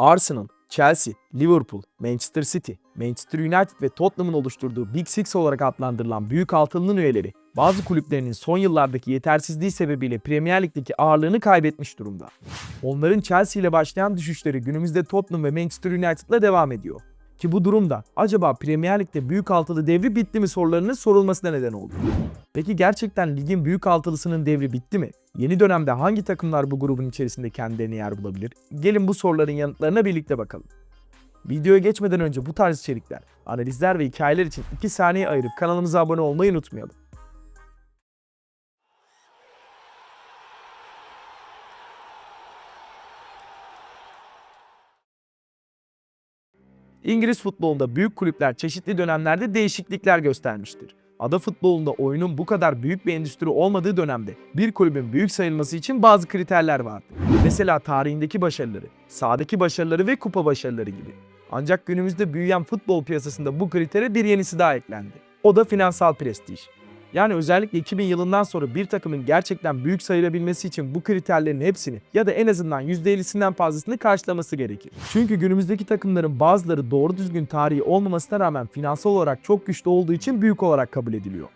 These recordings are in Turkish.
Arsenal, Chelsea, Liverpool, Manchester City, Manchester United ve Tottenham'ın oluşturduğu Big Six olarak adlandırılan Büyük Altılı'nın üyeleri, bazı kulüplerinin son yıllardaki yetersizliği sebebiyle Premier Lig'deki ağırlığını kaybetmiş durumda. Onların Chelsea ile başlayan düşüşleri günümüzde Tottenham ve Manchester United'la devam ediyor. Ki bu durumda acaba Premier Lig'de büyük altılı devri bitti mi sorularının sorulmasına neden oldu. Peki gerçekten ligin büyük altılısının devri bitti mi? Yeni dönemde hangi takımlar bu grubun içerisinde kendilerine yer bulabilir? Gelin bu soruların yanıtlarına birlikte bakalım. Videoya geçmeden önce bu tarz içerikler, analizler ve hikayeler için 2 saniye ayırıp kanalımıza abone olmayı unutmayalım. İngiliz futbolunda büyük kulüpler çeşitli dönemlerde değişiklikler göstermiştir. Ada futbolunda oyunun bu kadar büyük bir endüstri olmadığı dönemde bir kulübün büyük sayılması için bazı kriterler vardı. Mesela tarihindeki başarıları, sahadaki başarıları ve kupa başarıları gibi. Ancak günümüzde büyüyen futbol piyasasında bu kritere bir yenisi daha eklendi. O da finansal prestij. Yani özellikle 2000 yılından sonra bir takımın gerçekten büyük sayılabilmesi için bu kriterlerin hepsini ya da en azından %50'sinden fazlasını karşılaması gerekir. Çünkü günümüzdeki takımların bazıları doğru düzgün tarihi olmamasına rağmen finansal olarak çok güçlü olduğu için büyük olarak kabul ediliyor.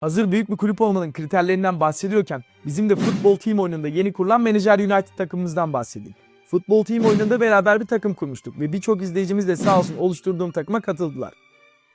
Hazır büyük bir kulüp olmanın kriterlerinden bahsediyorken bizim de futbol team oyununda yeni kurulan Menajer United takımımızdan bahsedeyim. Futbol team oyununda beraber bir takım kurmuştuk ve birçok izleyicimiz de sağ olsun oluşturduğum takıma katıldılar.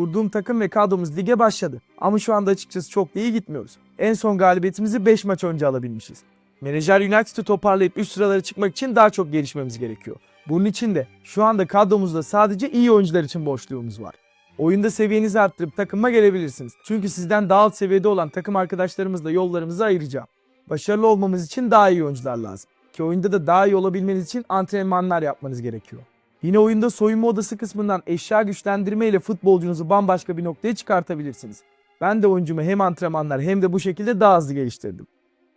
Kurduğum takım ve kadromuz lige başladı. Ama şu anda açıkçası çok iyi gitmiyoruz. En son galibiyetimizi 5 maç önce alabilmişiz. Menajer United'ı toparlayıp üst sıralara çıkmak için daha çok gelişmemiz gerekiyor. Bunun için de şu anda kadromuzda sadece iyi oyuncular için boşluğumuz var. Oyunda seviyenizi arttırıp takıma gelebilirsiniz. Çünkü sizden daha alt seviyede olan takım arkadaşlarımızla yollarımızı ayıracağım. Başarılı olmamız için daha iyi oyuncular lazım. Ki oyunda da daha iyi olabilmeniz için antrenmanlar yapmanız gerekiyor. Yine oyunda soyunma odası kısmından eşya güçlendirme ile futbolcunuzu bambaşka bir noktaya çıkartabilirsiniz. Ben de oyuncumu hem antrenmanlar hem de bu şekilde daha hızlı geliştirdim.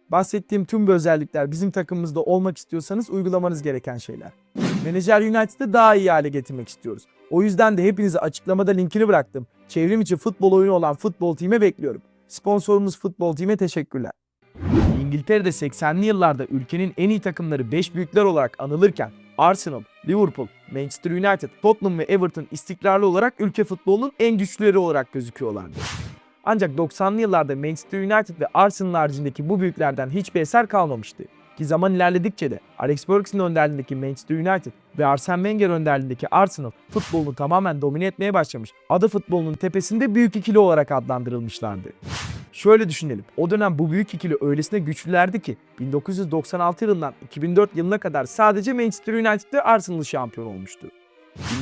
Bahsettiğim tüm bu özellikler bizim takımımızda olmak istiyorsanız uygulamanız gereken şeyler. Menajer United'ı daha iyi hale getirmek istiyoruz. O yüzden de hepinize açıklamada linkini bıraktım. Çevrim içi futbol oyunu olan Futbol Team'e bekliyorum. Sponsorumuz Futbol Team'e teşekkürler. İngiltere'de 80'li yıllarda ülkenin en iyi takımları 5 büyükler olarak anılırken Arsenal, Liverpool, Manchester United, Tottenham ve Everton istikrarlı olarak ülke futbolunun en güçlüleri olarak gözüküyorlardı. Ancak 90'lı yıllarda Manchester United ve Arsenal haricindeki bu büyüklerden hiçbir eser kalmamıştı. Ki zaman ilerledikçe de Alex Ferguson önderliğindeki Manchester United ve Arsene Wenger önderliğindeki Arsenal futbolunu tamamen domine etmeye başlamış. Adı futbolunun tepesinde büyük ikili olarak adlandırılmışlardı. Şöyle düşünelim. O dönem bu büyük ikili öylesine güçlülerdi ki 1996 yılından 2004 yılına kadar sadece Manchester United ve Arsenal şampiyon olmuştu.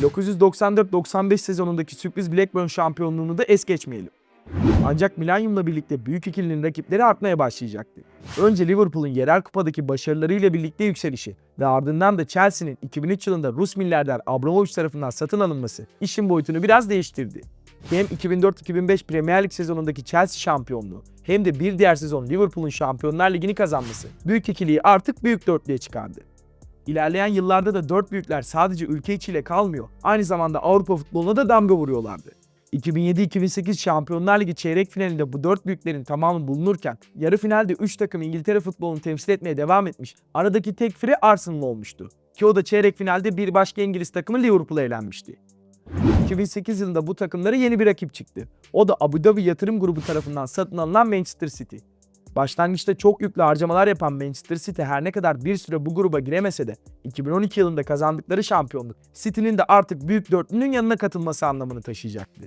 1994-95 sezonundaki sürpriz Blackburn şampiyonluğunu da es geçmeyelim. Ancak milenyumla birlikte büyük ikilinin rakipleri artmaya başlayacaktı. Önce Liverpool'un yerel kupadaki başarılarıyla birlikte yükselişi ve ardından da Chelsea'nin 2003 yılında Rus milyarder Abramovich tarafından satın alınması işin boyutunu biraz değiştirdi. Hem 2004-2005 Premier Lig sezonundaki Chelsea şampiyonluğu hem de bir diğer sezon Liverpool'un Şampiyonlar Ligi'ni kazanması büyük ikiliyi artık büyük dörtlüye çıkardı. İlerleyen yıllarda da dört büyükler sadece ülke içiyle kalmıyor, aynı zamanda Avrupa futboluna da damga vuruyorlardı. 2007-2008 Şampiyonlar Ligi çeyrek finalinde bu dört büyüklerin tamamı bulunurken yarı finalde 3 takım İngiltere futbolunu temsil etmeye devam etmiş. Aradaki tek fire Arsenal olmuştu. Ki o da çeyrek finalde bir başka İngiliz takımı Liverpool'a elenmişti. 2008 yılında bu takımlara yeni bir rakip çıktı. O da Abu Dhabi Yatırım Grubu tarafından satın alınan Manchester City. Başlangıçta çok yüklü harcamalar yapan Manchester City her ne kadar bir süre bu gruba giremese de 2012 yılında kazandıkları şampiyonluk City'nin de artık büyük dörtlünün yanına katılması anlamını taşıyacaktı.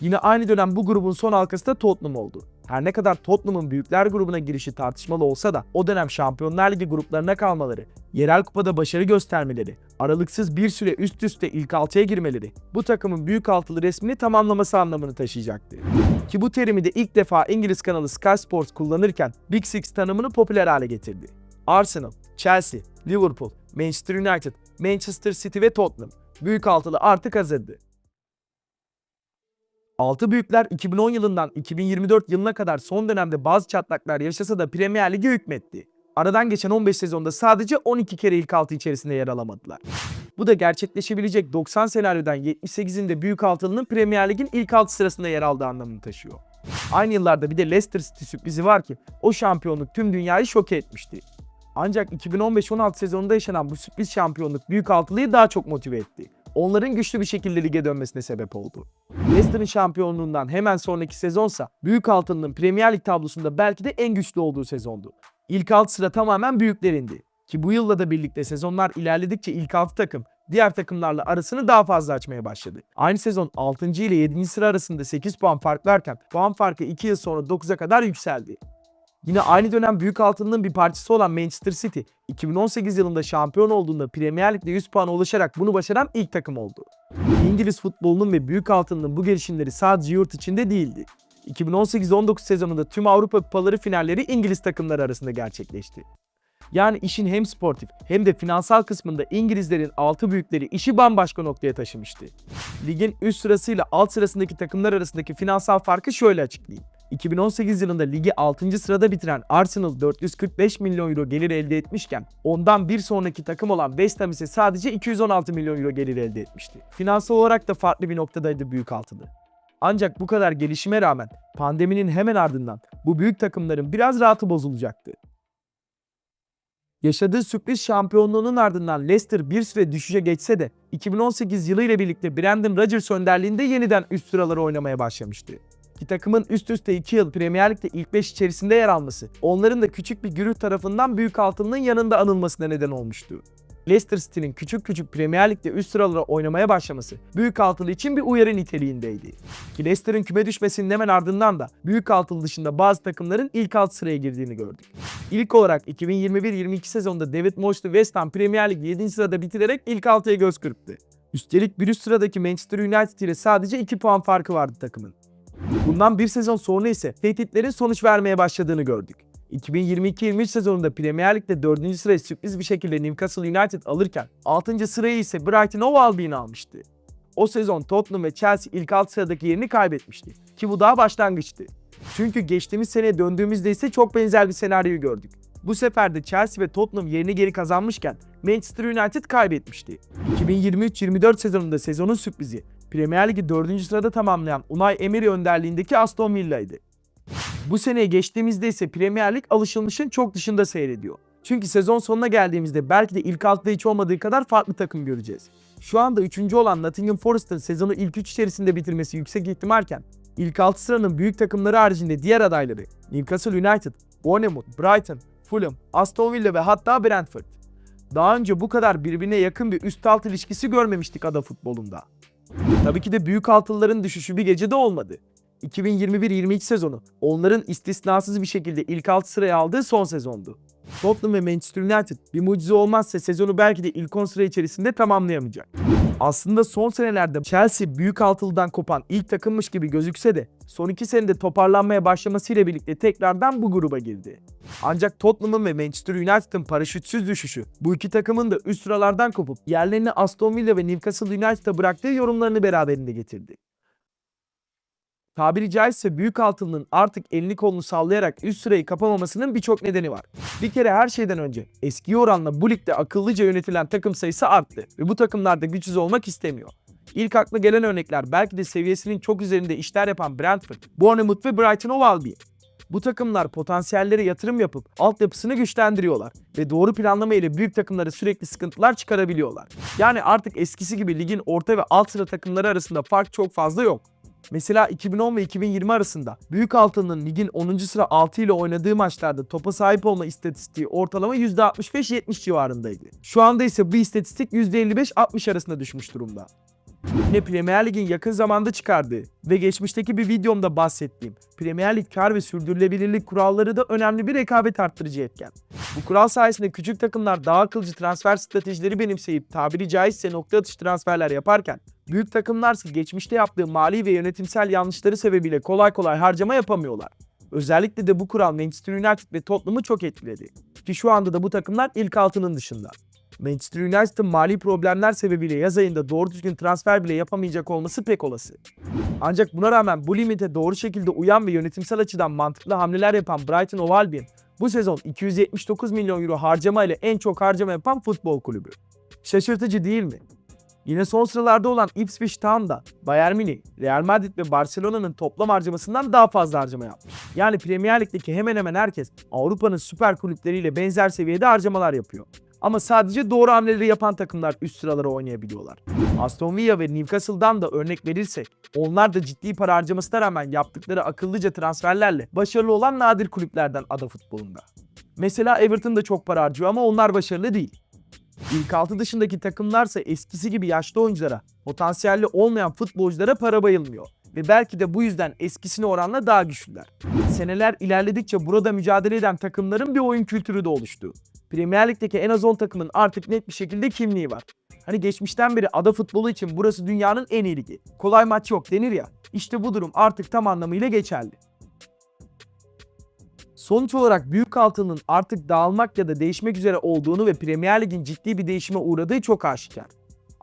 Yine aynı dönem bu grubun son halkası da Tottenham oldu. Her ne kadar Tottenham'ın büyükler grubuna girişi tartışmalı olsa da o dönem Şampiyonlar Ligi gruplarına kalmaları, yerel kupada başarı göstermeleri, aralıksız bir süre üst üste ilk altıya girmeleri bu takımın büyük altılı resmini tamamlaması anlamını taşıyacaktı. Ki bu terimi de ilk defa İngiliz kanalı Sky Sports kullanırken Big Six tanımını popüler hale getirdi. Arsenal, Chelsea, Liverpool, Manchester United, Manchester City ve Tottenham büyük altılı artık hazırdı. Altı büyükler 2010 yılından 2024 yılına kadar son dönemde bazı çatlaklar yaşasa da Premier Lig'e hükmetti. Aradan geçen 15 sezonda sadece 12 kere ilk altı içerisinde yer alamadılar. Bu da gerçekleşebilecek 90 senaryodan 78'inde büyük altılının Premier Lig'in ilk altı sırasında yer aldığı anlamını taşıyor. Aynı yıllarda bir de Leicester City sürprizi var ki o şampiyonluk tüm dünyayı şoke etmişti. Ancak 2015-16 sezonunda yaşanan bu sürpriz şampiyonluk büyük altılıyı daha çok motive etti. Onların güçlü bir şekilde lige dönmesine sebep oldu. Leicester'ın şampiyonluğundan hemen sonraki sezonsa Büyük Altın'ın Premier Lig tablosunda belki de en güçlü olduğu sezondu. İlk 6 sıra tamamen büyüklerindi. Ki bu yılla da birlikte sezonlar ilerledikçe ilk 6 takım diğer takımlarla arasını daha fazla açmaya başladı. Aynı sezon 6. ile 7. sıra arasında 8 puan fark varken puan farkı 2 yıl sonra 9'a kadar yükseldi. Yine aynı dönem Büyük Altın'ın bir parçası olan Manchester City, 2018 yılında şampiyon olduğunda Premier Lig'de 100 puana ulaşarak bunu başaran ilk takım oldu. İngiliz futbolunun ve Büyük Altın'ın bu gelişimleri sadece yurt içinde değildi. 2018-19 sezonunda tüm Avrupa Kupaları finalleri İngiliz takımları arasında gerçekleşti. Yani işin hem sportif hem de finansal kısmında İngilizlerin altı büyükleri işi bambaşka noktaya taşımıştı. Ligin üst sırasıyla alt sırasındaki takımlar arasındaki finansal farkı şöyle açıklayayım. 2018 yılında ligi 6. sırada bitiren Arsenal 445 milyon euro gelir elde etmişken ondan bir sonraki takım olan West Ham ise sadece 216 milyon euro gelir elde etmişti. Finansal olarak da farklı bir noktadaydı büyük altılı. Ancak bu kadar gelişime rağmen pandeminin hemen ardından bu büyük takımların biraz rahatı bozulacaktı. Yaşadığı sürpriz şampiyonluğunun ardından Leicester bir süre düşüşe geçse de 2018 yılı ile birlikte Brandon Rodgers önderliğinde yeniden üst sıraları oynamaya başlamıştı. Ki takımın üst üste 2 yıl Premier Lig'de ilk 5 içerisinde yer alması, onların da küçük bir güruh tarafından büyük altının yanında anılmasına neden olmuştu. Leicester City'nin küçük küçük Premier Lig'de üst sıralara oynamaya başlaması büyük altılı için bir uyarı niteliğindeydi. Ki Leicester'ın küme düşmesinin hemen ardından da büyük altılı dışında bazı takımların ilk alt sıraya girdiğini gördük. İlk olarak 2021-22 sezonunda David Moyes'lu West Ham Premier Lig 7. sırada bitirerek ilk altıya göz kırptı. Üstelik bir üst sıradaki Manchester United ile sadece 2 puan farkı vardı takımın. Bundan bir sezon sonra ise tehditlerin sonuç vermeye başladığını gördük. 2022-23 sezonunda Premier Lig'de 4. sırayı sürpriz bir şekilde Newcastle United alırken 6. sırayı ise Brighton Hove Albion almıştı. O sezon Tottenham ve Chelsea ilk alt sıradaki yerini kaybetmişti. Ki bu daha başlangıçtı. Çünkü geçtiğimiz seneye döndüğümüzde ise çok benzer bir senaryoyu gördük. Bu sefer de Chelsea ve Tottenham yerini geri kazanmışken Manchester United kaybetmişti. 2023-24 sezonunda sezonun sürprizi Premier Ligi 4. sırada tamamlayan Unai Emery önderliğindeki Aston Villa'ydı. Bu seneye geçtiğimizde ise Premier Lig alışılmışın çok dışında seyrediyor. Çünkü sezon sonuna geldiğimizde belki de ilk altıda hiç olmadığı kadar farklı takım göreceğiz. Şu anda 3. olan Nottingham Forest'ın sezonu ilk 3 içerisinde bitirmesi yüksek ihtimalken ilk 6 sıranın büyük takımları haricinde diğer adayları Newcastle United, Bournemouth, Brighton, Fulham, Aston Villa ve hatta Brentford. Daha önce bu kadar birbirine yakın bir üst alt ilişkisi görmemiştik ada futbolunda. Tabii ki de büyük altılıların düşüşü bir gecede olmadı. 2021-22 sezonu onların istisnasız bir şekilde ilk 6 sıraya aldığı son sezondu. Tottenham ve Manchester United bir mucize olmazsa sezonu belki de ilk 10 sıra içerisinde tamamlayamayacak. Aslında son senelerde Chelsea büyük altılıdan kopan ilk takımmış gibi gözükse de son 2 senede toparlanmaya başlamasıyla birlikte tekrardan bu gruba girdi. Ancak Tottenham'ın ve Manchester United'ın paraşütsüz düşüşü bu iki takımın da üst sıralardan kopup yerlerini Aston Villa ve Newcastle United'a bıraktığı yorumlarını beraberinde getirdi. Tabiri caizse büyük altının artık elini kolunu sallayarak üst sırayı kapamamasının birçok nedeni var. Bir kere her şeyden önce eski oranla bu ligde akıllıca yönetilen takım sayısı arttı ve bu takımlar da güçsüz olmak istemiyor. İlk akla gelen örnekler belki de seviyesinin çok üzerinde işler yapan Brentford, Bournemouth ve Brighton Hove. Bu takımlar potansiyellere yatırım yapıp altyapısını güçlendiriyorlar ve doğru planlama ile büyük takımlara sürekli sıkıntılar çıkarabiliyorlar. Yani artık eskisi gibi ligin orta ve alt sıra takımları arasında fark çok fazla yok. Mesela 2010 ve 2020 arasında Büyük Altın'ın ligin 10. sıra 6 ile oynadığı maçlarda topa sahip olma istatistiği ortalama %65-70 civarındaydı. Şu anda ise bu istatistik %55-60 arasında düşmüş durumda. Yine Premier Lig'in yakın zamanda çıkardığı ve geçmişteki bir videomda bahsettiğim Premier Lig kar ve sürdürülebilirlik kuralları da önemli bir rekabet arttırıcı etken. Bu kural sayesinde küçük takımlar daha akılcı transfer stratejileri benimseyip tabiri caizse nokta atış transferler yaparken büyük takımlarsa geçmişte yaptığı mali ve yönetimsel yanlışları sebebiyle kolay kolay harcama yapamıyorlar. Özellikle de bu kural Manchester United ve Tottenham'ı çok etkiledi. Ki şu anda da bu takımlar ilk altının dışında. Manchester United'ın mali problemler sebebiyle yaz ayında doğru düzgün transfer bile yapamayacak olması pek olası. Ancak buna rağmen bu limite doğru şekilde uyan ve yönetimsel açıdan mantıklı hamleler yapan Brighton Hove Albion bu sezon 279 milyon euro harcama ile en çok harcama yapan futbol kulübü. Şaşırtıcı değil mi? Yine son sıralarda olan Ipswich Town da Bayern Münih, Real Madrid ve Barcelona'nın toplam harcamasından daha fazla harcama yapmış. Yani Premier Lig'deki hemen hemen herkes Avrupa'nın süper kulüpleriyle benzer seviyede harcamalar yapıyor. Ama sadece doğru hamleleri yapan takımlar üst sıralara oynayabiliyorlar. Aston Villa ve Newcastle'dan da örnek verirsek, onlar da ciddi para harcamasına rağmen yaptıkları akıllıca transferlerle başarılı olan nadir kulüplerden ada futbolunda. Mesela Everton da çok para harcıyor ama onlar başarılı değil. İlk altı dışındaki takımlarsa eskisi gibi yaşlı oyunculara, potansiyelli olmayan futbolculara para bayılmıyor. Ve belki de bu yüzden eskisine oranla daha güçlüler. Seneler ilerledikçe burada mücadele eden takımların bir oyun kültürü de oluştu. Premier Lig'deki en az 10 takımın artık net bir şekilde kimliği var. Hani geçmişten beri ada futbolu için burası dünyanın en iyi ligi. Kolay maç yok denir ya. İşte bu durum artık tam anlamıyla geçerli. Sonuç olarak büyük altının artık dağılmak ya da değişmek üzere olduğunu ve Premier Lig'in ciddi bir değişime uğradığı çok aşikar.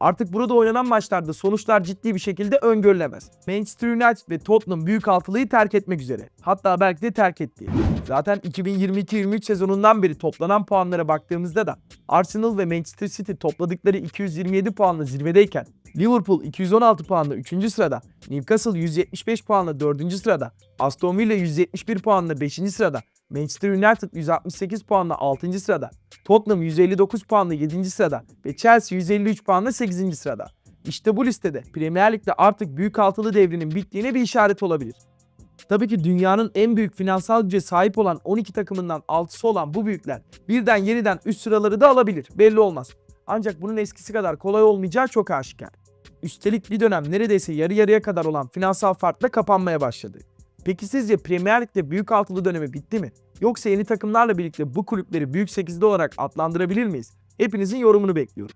Artık burada oynanan maçlarda sonuçlar ciddi bir şekilde öngörülemez. Manchester United ve Tottenham büyük altılıyı terk etmek üzere. Hatta belki de terk etti. Zaten 2022-23 sezonundan beri toplanan puanlara baktığımızda da Arsenal ve Manchester City topladıkları 227 puanla zirvedeyken Liverpool 216 puanla 3. sırada, Newcastle 175 puanla 4. sırada, Aston Villa 171 puanla 5. sırada, Manchester United 168 puanla 6. sırada, Tottenham 159 puanla 7. sırada ve Chelsea 153 puanla 8. sırada. İşte bu listede Premier Lig'de artık büyük altılı devrinin bittiğine bir işaret olabilir. Tabii ki dünyanın en büyük finansal güce sahip olan 12 takımından 6'sı olan bu büyükler birden yeniden üst sıraları da alabilir. Belli olmaz. Ancak bunun eskisi kadar kolay olmayacağı çok aşikar. Üstelik bir dönem neredeyse yarı yarıya kadar olan finansal farkla kapanmaya başladı. Peki sizce Premier Lig'de büyük altılı dönemi bitti mi? Yoksa yeni takımlarla birlikte bu kulüpleri büyük 8'de olarak adlandırabilir miyiz? Hepinizin yorumunu bekliyorum.